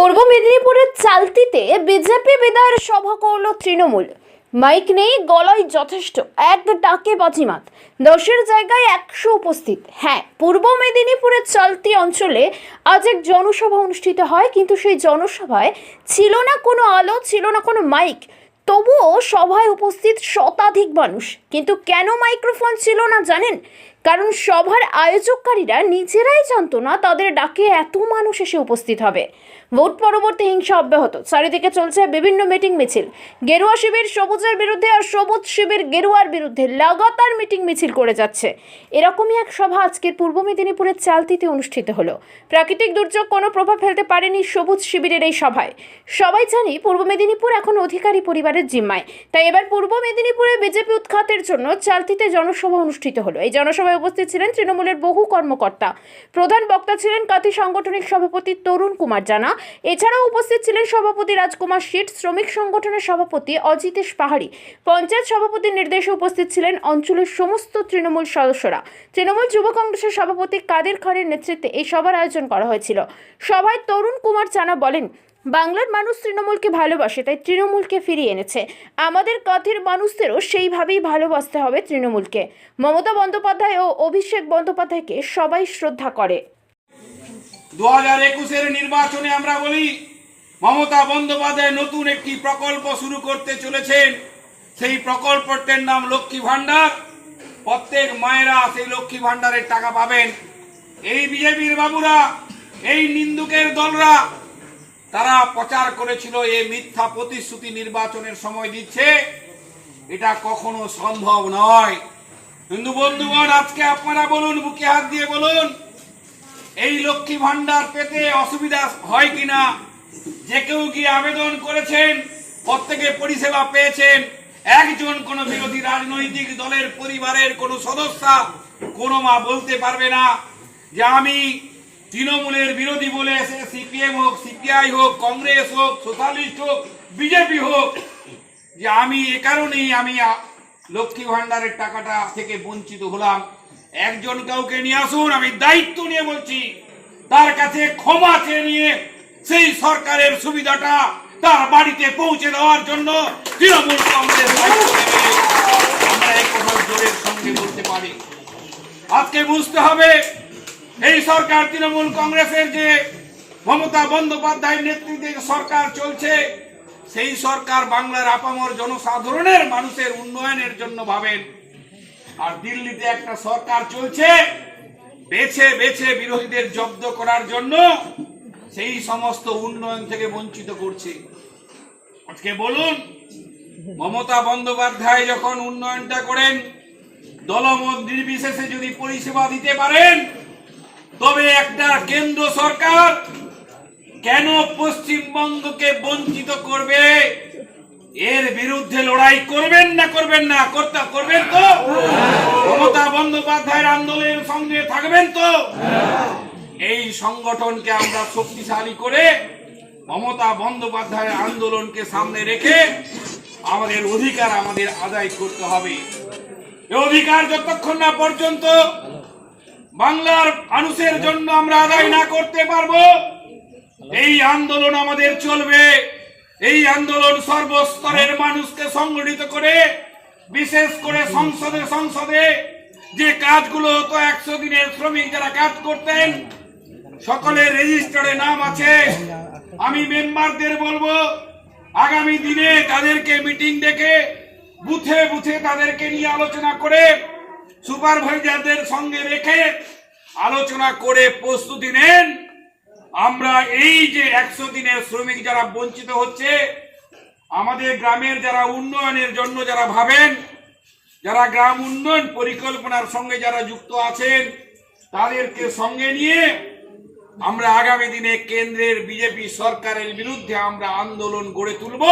পূর্ব মেদিনীপুরের চালতিতে বিজেপি বিধায়ক সভা করল তৃণমূল। মাইক নেই, গলায় যথেষ্ট, এক ডাকে বাজিমাত। দশের জায়গায় একশো উপস্থিত। হ্যাঁ পূর্ব মেদিনীপুরের চালতি অঞ্চলে আজ এক জনসভা অনুষ্ঠিত হয়, কিন্তু সেই জনসভায় ছিল না কোনো আলো, ছিল না কোনো মাইক। তবুও সভায় উপস্থিত শতাধিক মানুষ। কিন্তু কেন মাইক্রোফোন ছিল না জানেন? কারণ সভার আয়োজককারীরা নিজেরাই জানতো না তাদের ডাকে এত মানুষ এসে উপস্থিত হবে। ভোট পরবর্তী হিংসা অব্যাহত। চারিদিকে চলছে বিভিন্ন মিটিং মিছিল। গেরুয়া শিবির সবুজের বিরুদ্ধে আর সবুজ শিবির গেরুয়ার বিরুদ্ধে লাগাতার মিটিং মিছিল করে যাচ্ছে। এরকমই এক সভা আজকের পূর্ব মেদিনীপুরের চালতিতে অনুষ্ঠিত হলো। প্রাকৃতিক দুর্যোগ কোনো প্রভাব ফেলতে পারেনি সবুজ শিবিরের এই সভায়। সবাই জানি পূর্ব মেদিনীপুর এখন অধিকারী পরিবারের জিম্মায়। তাই এবার পূর্ব মেদিনীপুরে বিজেপি উৎখাতের জন্য চালতিতে জনসভা অনুষ্ঠিত হলো। এই জনসভায় উপস্থিত ছিলেন তৃণমূলের বহু কর্মকর্তা। প্রধান বক্তা ছিলেন কাতি সাংগঠনিক সভাপতি তরুণ কুমার জানা। এছাড়াও উপস্থিত ছিলেন সভাপতি রাজকুমার শেঠ, শ্রমিক সংগঠনের সভাপতি অজিতেশ পাহাড়ি। পঞ্চায়েত সভাপতির নির্দেশে উপস্থিত ছিলেন অঞ্চলের সমস্ত তৃণমূল সদস্যরা। তৃণমূল যুব কংগ্রেসের সভাপতি কাদের খানের নেতৃত্বে এই সভার আয়োজন করা হয়েছিল। সভায় তরুণ কুমার জানা বলেন বাংলার মানুষ তৃণমূলকে ভালোবাসে, তাই তৃণমূলকে ফিরিয়ে এনেছে। আমাদের কাঁথের মানুষদেরও সেইভাবেই ভালোবাসতে হবে তৃণমূলকে। মমতা বন্দ্যোপাধ্যায় ও অভিষেক বন্দ্যোপাধ্যায়কে সবাই শ্রদ্ধা করে। দু হাজার একুশের নির্বাচনে আমরা বলি, মমতা বন্দ্যোপাধ্যায় নতুন একটি প্রকল্প শুরু করতে চলেছেন। সেই প্রকল্পটির নাম লক্ষ্মী ভাণ্ডার। প্রত্যেক মায়েরা সেই লক্ষ্মী ভাণ্ডারের টাকা পাবেন। এই বিজেপির বাবুরা, এই নিন্দুকের দলরা তারা প্রচার করেছিল এই মিথ্যা প্রতিশ্রুতি নির্বাচনের সময় দিচ্ছে। এটা কখনো সম্ভব নয়। হিন্দু বন্ধুগণ, আজকে আপনারা বলুন বুকে হাত দিয়ে বলুন, এই লক্ষ্মী ভান্ডার পেতে অসুবিধা হয় কিনা? যে কেউ কি আবেদন করেছেন, প্রত্যেকে পরিষেবা পেয়েছেন, একজন কোন বিরোধী রাজনৈতিক দলের পরিবারের কোন সদস্য কোনো মা বলতে পারবে না যে আমি তৃণমূলের বিরোধী বলে সিপিএম হোক, সিপিআই হোক, কংগ্রেস হোক, সোশ্যালিস্ট হোক, বিজেপি হোক, যে আমি এ কারণেই আমি লক্ষ্মী ভান্ডারের টাকাটা থেকে বঞ্চিত হলাম। একজন কাউকে নিয়ে আসুন, আমি দায়িত্ব নিয়ে বলছি, তার কাছে ক্ষমা চেয়ে নিয়ে সেই সরকারের সুবিধাটা তার বাড়িতে পৌঁছে দেওয়ার জন্য তৃণমূল কংগ্রেস আমরা এই কথা জোরের সঙ্গে বলতে পারি। আজকে বুঝতে হবে এই সরকার তৃণমূল কংগ্রেসের যে মমতা বন্দ্যোপাধ্যায়ের নেতৃত্বে সরকার চলছে, সেই সরকার বাংলার আপামর জনসাধারণের মানুষের উন্নয়নের জন্য ভাবেন। আর দিল্লিতে একটা সরকার চলছে, বেছে বেছে বিরোধীদের জব্দ করার জন্য সেই সমস্ত উন্নয়ন থেকে বঞ্চিত করছে। আজকে বলুন, মমতা বন্দ্যোপাধ্যায় যখন উন্নয়নটা করেন, দলমত নির্বিশেষে যদি পরিষেবা দিতে পারেন তবে একটা কেন্দ্র সরকার কেন পশ্চিমবঙ্গকে বঞ্চিত করবে? এর বিরুদ্ধে লড়াই করবেন না করবেন না? করতে, করবেন তো? মমতা বন্দ্যোপাধ্যায়ের আন্দোলনের সঙ্গে থাকবেন তো? এই সংগঠনকে আমরা শক্তিশালী করে মমতা বন্দ্যোপাধ্যায়ের আন্দোলনকে সামনে রেখে আমাদের অধিকার আমাদের আদায় করতে হবে। অধিকার যতক্ষণ না পর্যন্ত বাংলার মানুষের জন্য আমরা আদায় না করতে পারব। এই আন্দোলন আমাদের চলবে। এই আন্দোলন সর্বস্তরের মানুষকে সংগঠিত করে, বিশেষ করে সংসদে সংসদে যে কাজগুলো হতো, একশো দিনের শ্রমিক যারা কাজ করতেন, সকলের রেজিস্টারে নাম আছে। আমি মেম্বারদের বলব, আগামী দিনে তাদেরকে মিটিং ডেকে বুথে বুথে তাদেরকে নিয়ে আলোচনা করে সুপারভাইজারদের সঙ্গে রেখে আলোচনা করে প্রস্তুতি নেন। আমরা এই যে একশো দিনের শ্রমিক যারা বঞ্চিত হচ্ছে, আমাদের গ্রামের যারা উন্নয়নের জন্য যারা ভাবেন, যারা গ্রাম উন্নয়ন পরিকল্পনার সঙ্গে যারা যুক্ত আছেন, তাদেরকে সঙ্গে নিয়ে আমরা আগামী দিনে কেন্দ্রের বিজেপি সরকারের বিরুদ্ধে আমরা আন্দোলন গড়ে তুলব।